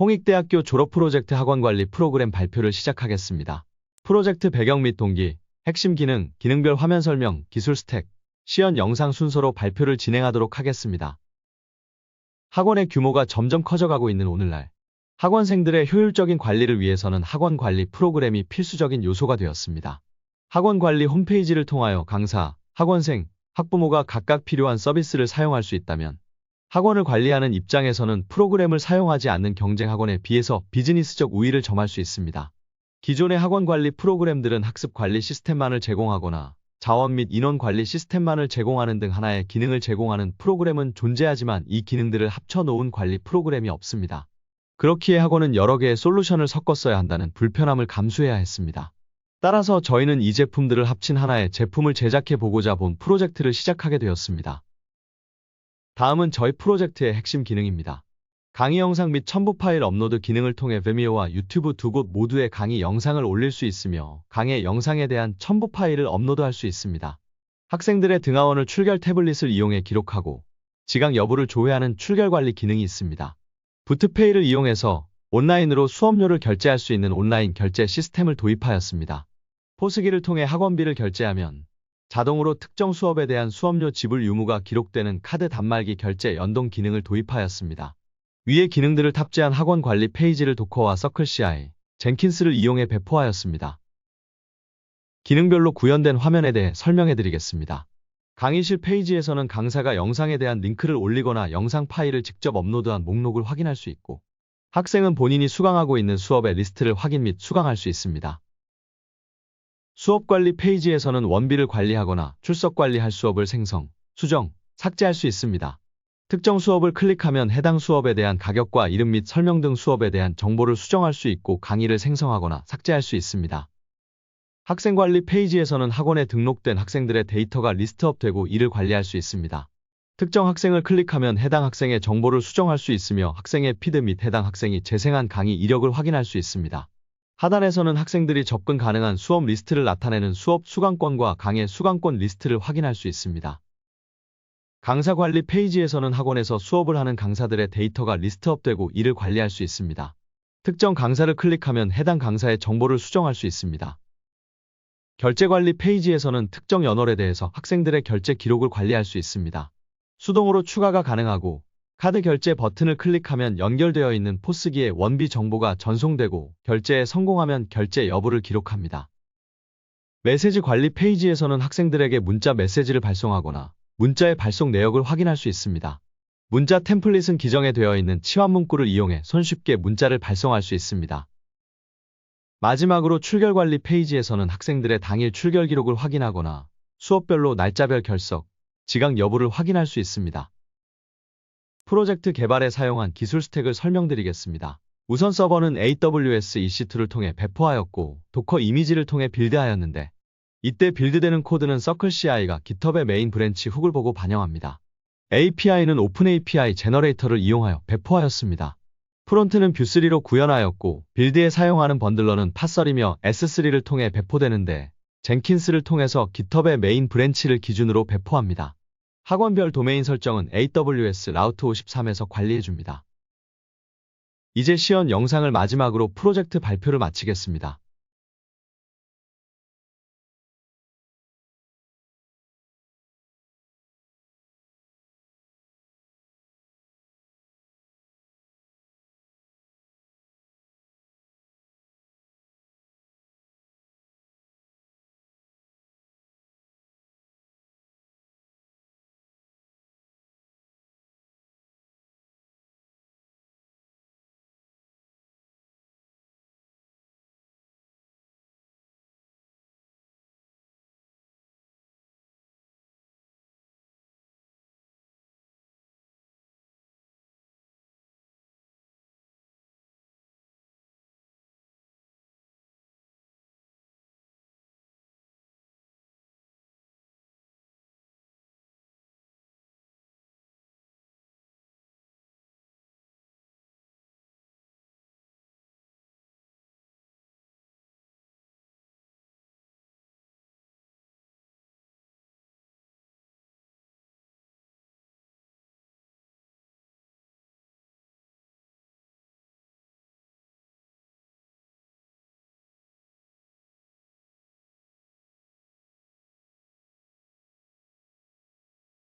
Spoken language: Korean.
홍익대학교 졸업 프로젝트 학원 관리 프로그램 발표를 시작하겠습니다. 프로젝트 배경 및 동기, 핵심 기능, 기능별 화면 설명, 기술 스택, 시연 영상 순서로 발표를 진행하도록 하겠습니다. 학원의 규모가 점점 커져가고 있는 오늘날, 학원생들의 효율적인 관리를 위해서는 학원 관리 프로그램이 필수적인 요소가 되었습니다. 학원 관리 홈페이지를 통하여 강사, 학원생, 학부모가 각각 필요한 서비스를 사용할 수 있다면 학원을 관리하는 입장에서는 프로그램을 사용하지 않는 경쟁 학원에 비해서 비즈니스적 우위를 점할 수 있습니다. 기존의 학원 관리 프로그램들은 학습 관리 시스템만을 제공하거나 자원 및 인원 관리 시스템만을 제공하는 등 하나의 기능을 제공하는 프로그램은 존재하지만 이 기능들을 합쳐놓은 관리 프로그램이 없습니다. 그렇기에 학원은 여러 개의 솔루션을 섞어 써야 한다는 불편함을 감수해야 했습니다. 따라서 저희는 이 제품들을 합친 하나의 제품을 제작해 보고자 본 프로젝트를 시작하게 되었습니다. 다음은 저희 프로젝트의 핵심 기능입니다. 강의 영상 및 첨부 파일 업로드 기능을 통해 베미오와 유튜브 두 곳 모두에 강의 영상을 올릴 수 있으며 강의 영상에 대한 첨부 파일을 업로드할 수 있습니다. 학생들의 등하원을 출결 태블릿을 이용해 기록하고 지강 여부를 조회하는 출결 관리 기능이 있습니다. 부트페이를 이용해서 온라인으로 수업료를 결제할 수 있는 온라인 결제 시스템을 도입하였습니다. 포스기를 통해 학원비를 결제하면 자동으로 특정 수업에 대한 수업료 지불 유무가 기록되는 카드 단말기 결제 연동 기능을 도입하였습니다. 위의 기능들을 탑재한 학원 관리 페이지를 도커와 서클 CI, 젠킨스를 이용해 배포하였습니다. 기능별로 구현된 화면에 대해 설명해 드리겠습니다. 강의실 페이지에서는 강사가 영상에 대한 링크를 올리거나 영상 파일을 직접 업로드한 목록을 확인할 수 있고 학생은 본인이 수강하고 있는 수업의 리스트를 확인 및 수강할 수 있습니다. 수업 관리 페이지에서는 원비를 관리하거나 출석 관리할 수업을 생성, 수정, 삭제할 수 있습니다. 특정 수업을 클릭하면 해당 수업에 대한 가격과 이름 및 설명 등 수업에 대한 정보를 수정할 수 있고 강의를 생성하거나 삭제할 수 있습니다. 학생 관리 페이지에서는 학원에 등록된 학생들의 데이터가 리스트업되고 이를 관리할 수 있습니다. 특정 학생을 클릭하면 해당 학생의 정보를 수정할 수 있으며 학생의 피드 및 해당 학생이 재생한 강의 이력을 확인할 수 있습니다. 하단에서는 학생들이 접근 가능한 수업 리스트를 나타내는 수업 수강권과 강의 수강권 리스트를 확인할 수 있습니다. 강사 관리 페이지에서는 학원에서 수업을 하는 강사들의 데이터가 리스트업되고 이를 관리할 수 있습니다. 특정 강사를 클릭하면 해당 강사의 정보를 수정할 수 있습니다. 결제 관리 페이지에서는 특정 연월에 대해서 학생들의 결제 기록을 관리할 수 있습니다. 수동으로 추가가 가능하고 카드 결제 버튼을 클릭하면 연결되어 있는 포스기에 원비 정보가 전송되고 결제에 성공하면 결제 여부를 기록합니다. 메시지 관리 페이지에서는 학생들에게 문자 메시지를 발송하거나 문자의 발송 내역을 확인할 수 있습니다. 문자 템플릿은 기정에 되어 있는 치환 문구를 이용해 손쉽게 문자를 발송할 수 있습니다. 마지막으로 출결 관리 페이지에서는 학생들의 당일 출결 기록을 확인하거나 수업별로 날짜별 결석, 지각 여부를 확인할 수 있습니다. 프로젝트 개발에 사용한 기술 스택을 설명드리겠습니다. 우선 서버는 AWS EC2를 통해 배포하였고 도커 이미지를 통해 빌드하였는데 이때 빌드되는 코드는 서클 CI가 GitHub의 메인 브랜치 훅을 보고 반영합니다. API는 오픈 API 제너레이터를 이용하여 배포하였습니다. 프론트는 뷰3로 구현하였고 빌드에 사용하는 번들러는 팟설이며 S3를 통해 배포되는데 젠킨스를 통해서 GitHub의 메인 브랜치를 기준으로 배포합니다. 학원별 도메인 설정은 AWS 라우트 53에서 관리해줍니다. 이제 시연 영상을 마지막으로 프로젝트 발표를 마치겠습니다.